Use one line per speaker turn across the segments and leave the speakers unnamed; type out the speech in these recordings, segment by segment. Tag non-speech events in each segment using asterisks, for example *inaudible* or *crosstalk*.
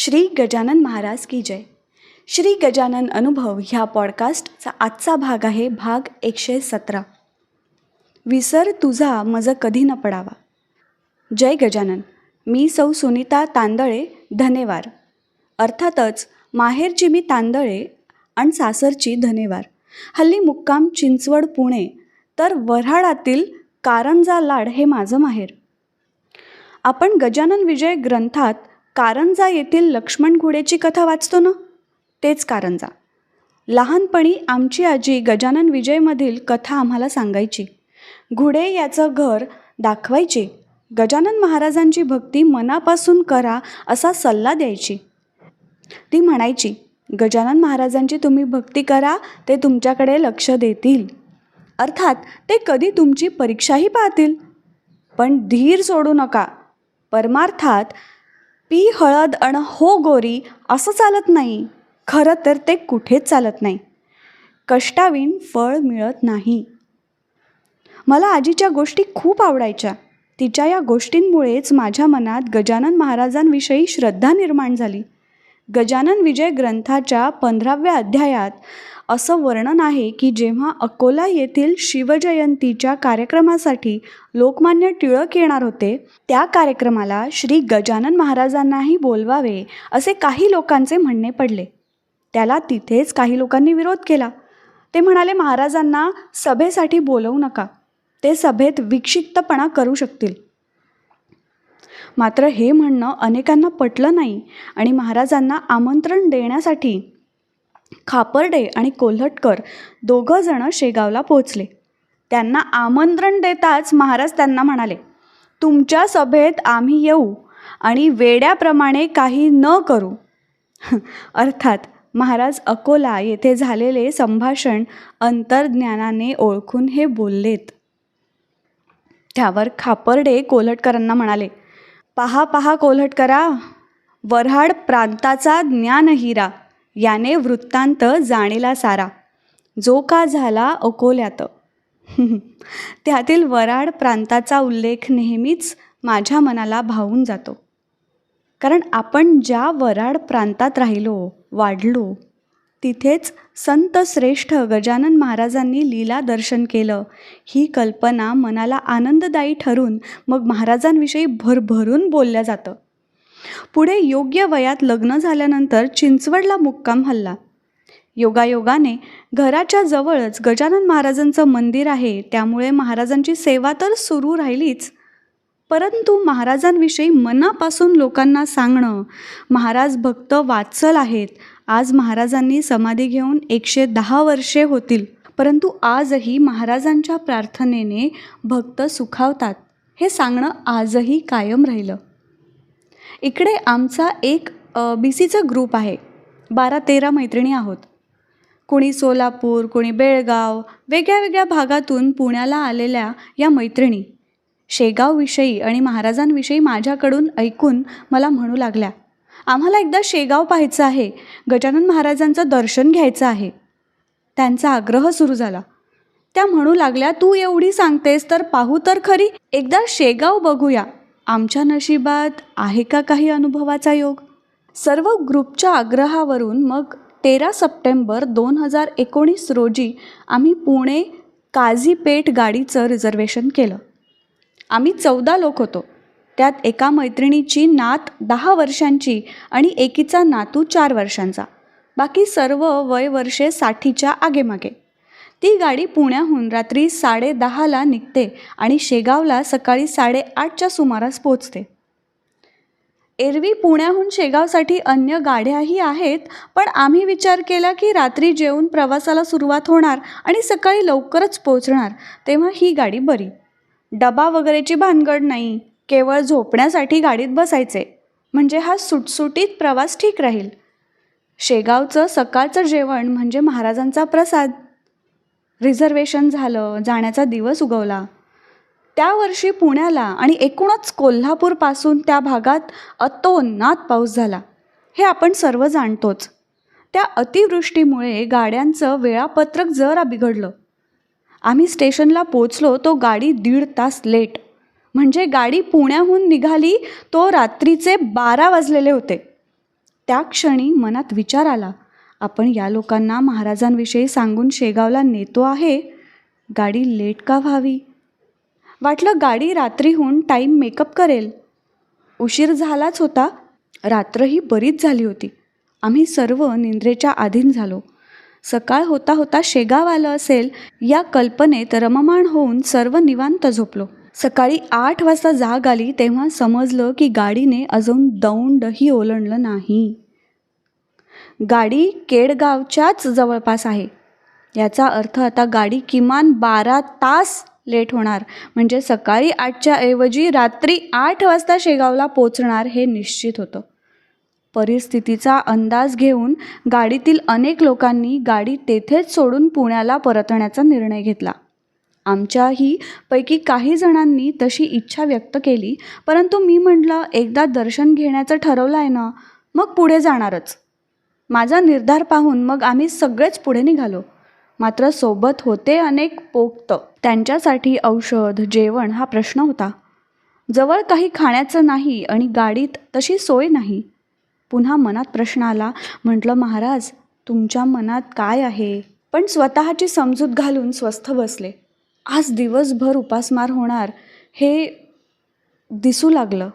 श्री गजानन महाराज की जय. श्री गजानन अनुभव ह्या पॉडकास्टचा आजचा भाग आहे भाग एकशे सतरा. विसर तुझा मज कधी न पडावा. जय गजानन. मी सौ सुनीता तांदळे धनेवार अर्थातच माहेरची मी तांदळे आणि सासरची धनेवार हल्ली मुक्काम चिंचवड पुणे. तर वऱ्हाडातील कारंजा लाड हे माझं माहेर. आपण गजानन विजय ग्रंथात कारंजा येथील लक्ष्मण घोडेची कथा वाचतो ना? तेच कारंजा. लहानपणी आमची आजी गजानन विजयमधील कथा आम्हाला सांगायची. घुडे याचं घर दाखवायचे. गजानन महाराजांची भक्ती मनापासून करा असा सल्ला द्यायची. ती म्हणायची गजानन महाराजांची तुम्ही भक्ती करा ते तुमच्याकडे लक्ष देतील. अर्थात ते कधी तुमची परीक्षाही पाहतील. पण धीर सोडू नका. परमार्थात पी हळद अण हो गोरी असं चालत नाही. खरं तर ते कुठेच चालत नाही. कष्टाविण फळ मिळत नाही. मला आजीच्या गोष्टी खूप आवडायच्या. तिच्या या गोष्टींमुळेच माझ्या मनात गजानन महाराजांविषयी श्रद्धा निर्माण झाली. गजानन विजय ग्रंथाच्या पंधराव्या अध्यायात असं वर्णन आहे की जेव्हा अकोला येथील शिवजयंतीच्या कार्यक्रमासाठी लोकमान्य टिळक येणार होते त्या कार्यक्रमाला श्री गजानन महाराजांनाही बोलवावे असे काही लोकांचे म्हणणे पडले. त्याला तिथेच काही लोकांनी विरोध केला. ते म्हणाले महाराजांना सभेसाठी बोलवू नका. ते सभेत विक्षिप्तपणा करू शकतील. मात्र हे म्हणणं अनेकांना पटलं नाही आणि महाराजांना आमंत्रण देण्यासाठी खापर्डे आणि कोल्हटकर दोघंजणं शेगावला पोचले त्यांना आमंत्रण देताच महाराज त्यांना म्हणाले तुमच्या सभेत आम्ही येऊ आणि वेड्याप्रमाणे काही न करू. *laughs* अर्थात महाराज अकोला येथे झालेले संभाषण अंतर्ज्ञानाने ओळखून हे बोललेत. त्यावर खापर्डे कोल्हटकरांना म्हणाले पहा पहा कोल्हटकरा वऱ्हाड प्रांताचा ज्ञानहिरा याने वृत्तांत जाणेला सारा. जो का झाला अकोल्यात. *laughs* त्यातील वराड प्रांताचा उल्लेख नेहमीच माझ्या मनाला भावून जातो. कारण आपण ज्या वराड प्रांतात राहिलो वाढलो तिथेच संत श्रेष्ठ गजानन महाराजांनी लीला दर्शन केलं ही कल्पना मनाला आनंददायी ठरून मग महाराजांविषयी भरभरून बोलल्या जातं. पुढे योग्य वयात लग्न झाल्यानंतर चिंचवडला मुक्काम हल्ला. योगायोगाने घराच्या जवळच गजानन महाराजांचं मंदिर आहे त्यामुळे महाराजांची सेवा तर सुरू राहिलीच. परंतु महाराजांविषयी मनापासून लोकांना सांगणं महाराज भक्त वाचल आहेत आज महाराजांनी समाधी घेऊन एकशे दहा वर्षे होतील. परंतु आजही महाराजांच्या प्रार्थनेने भक्त सुखावतात. हे सांगणं आजही कायम राहिलं. इकडे आमचा एक बी सीचा ग्रुप आहे. बारा तेरा मैत्रिणी आहोत. कोणी सोलापूर कोणी बेळगाव वेगळ्या वेगळ्या भागातून पुण्याला आलेल्या या मैत्रिणी शेगावविषयी आणि महाराजांविषयी माझ्याकडून ऐकून मला म्हणू लागल्या आम्हाला एकदा शेगाव पाहायचं आहे. गजानन महाराजांचं दर्शन घ्यायचं आहे. त्यांचा आग्रह सुरू झाला. त्या म्हणू लागल्या तू एवढी सांगतेस तर पाहू तर खरी. एकदा शेगाव बघूया. आमच्या नशिबात आहे का काही अनुभवाचा योग? सर्व ग्रुपच्या आग्रहावरून मग तेरा सप्टेंबर दोन हजार एकोणीस रोजी आम्ही पुणे काझीपेठ गाडीचं रिझर्वेशन केलं. आम्ही चौदा लोक होतो. त्यात एका मैत्रिणीची नात दहा वर्षांची आणि एकीचा नातू चार वर्षांचा. बाकी सर्व वय वर्षे साठीच्या आगेमागे. ती गाडी पुण्याहून रात्री साडेदहाला निघते आणि शेगावला सकाळी साडेआठच्या सुमारास पोचते. एरवी पुण्याहून शेगावसाठी अन्य गाड्याही आहेत पण आम्ही विचार केला की रात्री जेवून प्रवासाला सुरुवात होणार आणि सकाळी लवकरच पोचणार तेव्हा ही गाडी बरी. डबा वगैरेची भानगड नाही केवळ झोपण्यासाठी गाडीत बसायचे. म्हणजे हा सुटसुटीत प्रवास ठीक राहील. शेगावचं सकाळचं जेवण म्हणजे महाराजांचा प्रसाद. रिझर्वेशन झालं जाण्याचा दिवस उगवला. त्या वर्षी पुण्याला आणि एकूणच कोल्हापूरपासून त्या भागात अतोनात पाऊस झाला. हे आपण सर्व जाणतोच. त्या अतिवृष्टीमुळे गाड्यांचं वेळापत्रक जरा बिघडलं आम्ही स्टेशनला पोचलो तो गाडी दीड तास लेट. म्हणजे गाडी पुण्याहून निघाली तो रात्रीचे बारा वाजलेले होते. त्या क्षणी मनात विचार आला आपण या लोकांना महाराजांविषयी सांगून शेगावला नेतो आहे. गाडी लेट का व्हावी? वाटलं गाडी रात्रीहून टाईम मेकअप करेल. उशीर झालाच होता. रात्रही बरीच झाली होती. आम्ही सर्व निंद्रेच्या अधीन झालो. सकाळ होता होता शेगाव आलं असेल या कल्पनेत रममाण होऊन सर्व निवांत झोपलो. सकाळी आठ वाजता जाग आली तेव्हा समजलं की गाडीने अजून दौंडही ओलांडलं नाही. गाडी केडगावच्याच जवळपास आहे. याचा अर्थ आता गाडी किमान बारा तास लेट होणार. म्हणजे सकाळी आठच्या ऐवजी रात्री आठ वाजता शेगावला पोचणार हे निश्चित होतं. परिस्थितीचा अंदाज घेऊन गाडीतील अनेक लोकांनी गाडी तेथेच सोडून पुण्याला परतण्याचा निर्णय घेतला. आमच्याही पैकी काही जणांनी तशी इच्छा व्यक्त केली परंतु मी म्हटलं एकदा दर्शन घेण्याचं ठरवलं आहे ना मग पुढे जाणारच. माझा निर्धार पाहून मग आम्ही सगळेच पुढे निघालो. मात्र सोबत होते अनेक पोक्त. त्यांच्यासाठी औषध जेवण हा प्रश्न होता. जवळ काही खाण्याचं नाही आणि गाडीत तशी सोय नाही. पुन्हा मनात प्रश्न आला म्हटलं महाराज तुमच्या मनात काय आहे? पण स्वतःची समजूत घालून स्वस्थ बसले. आज दिवसभर उपासमार होणार हे दिसू लागलं.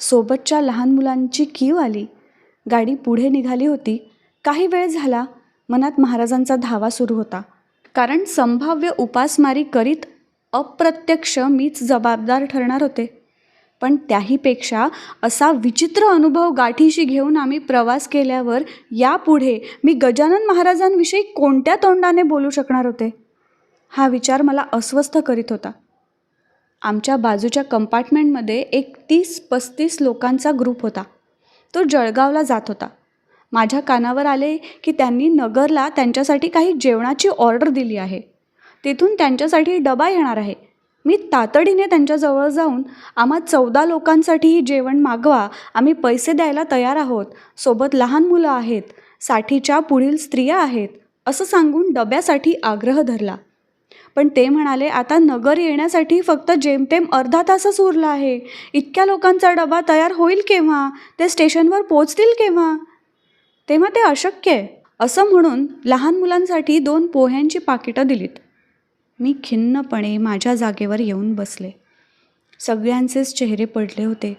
सोबतच्या लहान मुलांची कीव आली. गाडी पुढे निघाली होती. काही वेळ झाला मनात महाराजांचा धावा सुरू होता. कारण संभाव्य उपासमारी करीत अप्रत्यक्ष मीच जबाबदार ठरणार होते. पण त्याहीपेक्षा असा विचित्र अनुभव गाठीशी घेऊन आम्ही प्रवास केल्यावर यापुढे मी गजानन महाराजांविषयी कोणत्या तोंडाने बोलू शकणार होते? हा विचार मला अस्वस्थ करीत होता. आमच्या बाजूच्या कंपार्टमेंटमध्ये एक तीस पस्तीस लोकांचा ग्रुप होता. तो जळगावला जात होता. माझ्या कानावर आले की त्यांनी नगरला त्यांच्यासाठी काही जेवणाची ऑर्डर दिली आहे. तिथून त्यांच्यासाठी डबा येणार आहे. मी तातडीने त्यांच्याजवळ जाऊन आम्हा चौदा लोकांसाठीही जेवण मागवा आम्ही पैसे द्यायला तयार आहोत. सोबत लहान मुलं आहेत साठीच्या पुढील स्त्रिया आहेत असं सांगून डब्यासाठी आग्रह धरला. पण ते म्हणाले आता नगर येण्यासाठी फक्त जेमतेम अर्धा तासच उरला आहे. इतक्या लोकांचा डबा तयार होईल केव्हा? ते स्टेशनवर पोचतील केव्हा? तेव्हा ते अशक्य आहे. असं म्हणून लहान मुलांसाठी दोन पोह्यांची पाकिटं दिलीत. मी खिन्नपणे माझ्या जागेवर येऊन बसले. सगळ्यांचेच चेहरे पडले होते.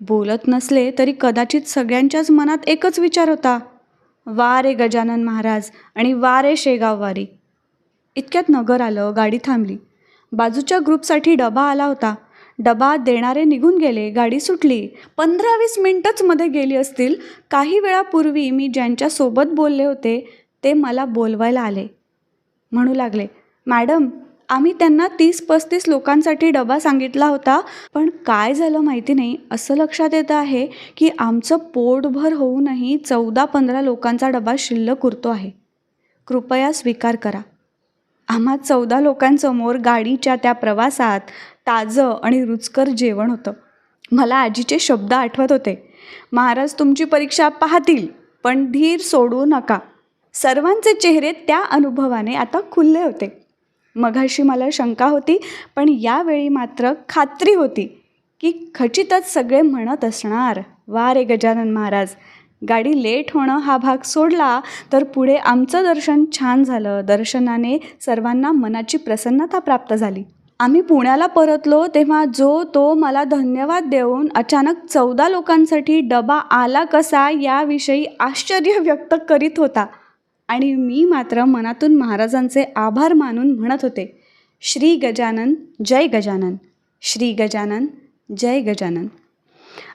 बोलत नसले तरी कदाचित सगळ्यांच्याच मनात एकच विचार होता. वा रे गजानन महाराज आणि वा रे शेगाववारी. इतक्यात नगर आलं गाडी थांबली. बाजूच्या ग्रुपसाठी डबा आला होता. डबा देणारे निघून गेले गाडी सुटली. पंधरा वीस मिनटंच मध्ये गेली असतील. काही वेळापूर्वी मी ज्यांच्यासोबत बोलले होते ते मला बोलवायला आले. म्हणू लागले मॅडम आम्ही त्यांना तीस पस्तीस लोकांसाठी डबा सांगितला होता पण काय झालं माहिती नाही. असं लक्षात येतं आहे की आमचं पोटभर होऊनही चौदा पंधरा लोकांचा डबा शिल्लक उरतो आहे. कृपया स्वीकार करा. आम्हा चौदा लोकांसमोर गाडीच्या त्या प्रवासात ताजं आणि रुचकर जेवण होतं. मला आजीचे शब्द आठवत होते. महाराज तुमची परीक्षा पाहतील पण धीर सोडू नका. सर्वांचे चेहरे त्या अनुभवाने आता खुल्ले होते. मघाशी मला शंका होती पण यावेळी मात्र खात्री होती की खचितच सगळे म्हणत असणार वा रे गजानन महाराज गाडी लेट होणं हा भाग सोडला तर पुढे आमचं दर्शन छान झालं. दर्शनाने सर्वांना मनाची प्रसन्नता प्राप्त झाली. आम्ही पुण्याला परतलो तेव्हा जो तो मला धन्यवाद देऊन अचानक चौदा लोकांसाठी डबा आला कसा याविषयी आश्चर्य व्यक्त करीत होता. आणि मी मात्र मनातून महाराजांचे आभार मानून म्हणत होते श्री गजानन जय गजानन श्री गजानन जय गजानन.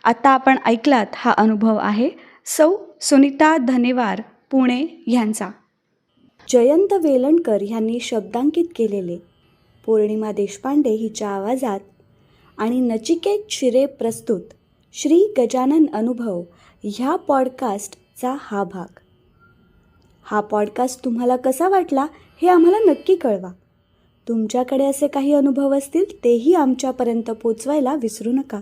आता आपण ऐकलात हा अनुभव आहे सौ सुनीता धनेवार पुणे ह्यांचा जयंत वेलणकर ह्यांनी शब्दांकित केलेले. पौर्णिमा देशपांडे हिच्या आवाजात आणि नचिकेत शिरे प्रस्तुत श्री गजानन अनुभव ह्या पॉडकास्टचा हा भाग. हा पॉडकास्ट तुम्हाला कसा वाटला हे आम्हाला नक्की कळवा. तुमच्याकडे असे काही अनुभव असतील तेही आमच्यापर्यंत पोचवायला विसरू नका.